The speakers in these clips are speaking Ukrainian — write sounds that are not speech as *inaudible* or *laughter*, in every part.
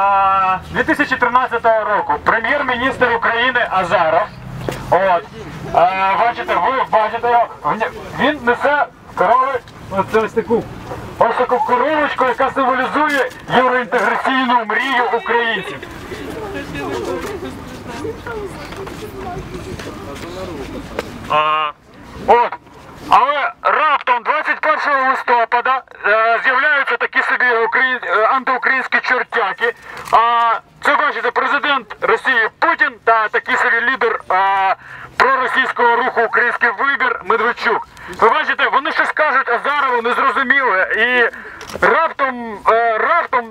А, 2013 року прем'єр-міністр України Азаров. От. А, бачите, ви бачите його. Він несе корови. Ось таку. Ось таку коровочку, яка символізує євроінтеграційну мрію українців. А, от. Але раптом 21 листопада з'являються такі собі е, антиукраїнські чортяки. А, це бачите, президент Росії Путін та такий собі лідер е, проросійського руху Український вибір Медведчук. Ви бачите, вони щось кажуть Азарову незрозуміле. І раптом, е, раптом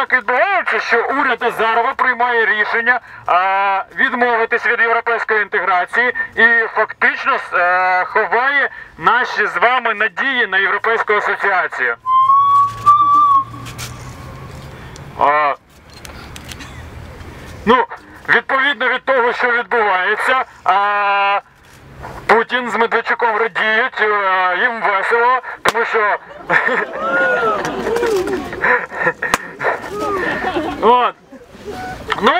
так, відбувається, що уряд Азарова приймає рішення е, відмовитись від європейської інтеграції і фактично е, ховає наші з вами надії на європейську асоціацію. Ну, відповідно від того, що відбувається, Путін з Медведчуком радіють, а, їм весело, тому що. *laughs* От. Ну,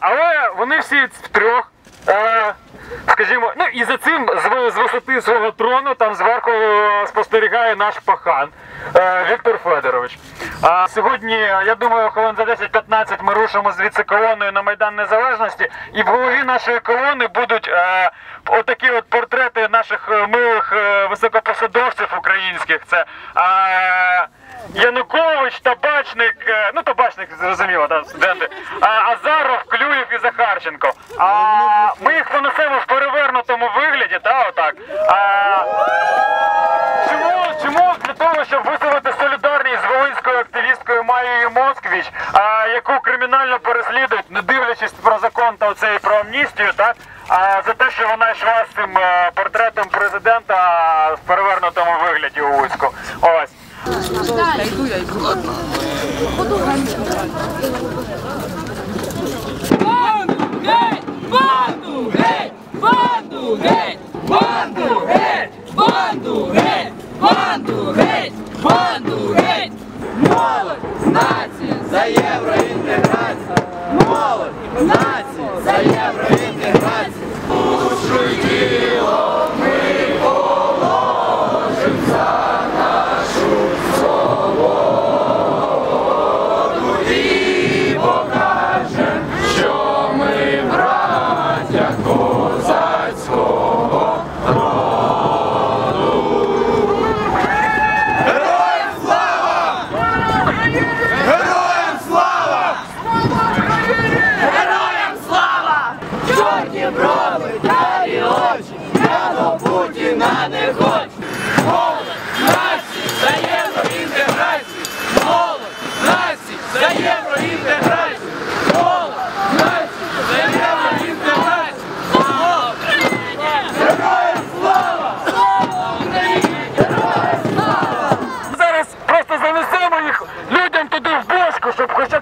але вони всі втрьох. Е, скажімо, ну і за цим з, з висоти свого трону там зверху е, спостерігає наш пахан е, Віктор Федорович. А сьогодні, я думаю, хвилин за 10-15 ми рушимо звідси колоною на Майдан Незалежності, і в голові нашої колони будуть е, отакі от портрети наших е, милих високопосадовців українських. Це е, Янукович, Табачник, е, ну Табачник зрозуміло, там студенти, Азаров, Клюєв і Захарченко. А ми їх понесемо в перевернутому вигляді, та отак. А, чому, чому для того, щоб висловити солідарність з волинською активісткою Маєю Москвіч, а, яку кримінально переслідують, не дивлячись про закон та оцей про амністію, так? А за те, що вона йшла з цим е, портретом президента в перевернутому вигляді у Луцьку. Ось. Банду геть! Банду геть! Банду геть! Банду геть! Банду геть! Банду геть! Банду геть! Молодь, нація за євроінтеграцію! Молодь, нація за євроінтеграцію! Душу Путіна не хочу. Молодь, нації за євроінтеграцію! Молодь, нації за євроінтеграцію! Молодь, нації за євроінтеграцію! Молодь! Героям слава! Зараз просто занесемо їх людям туди в бочку, щоб хоч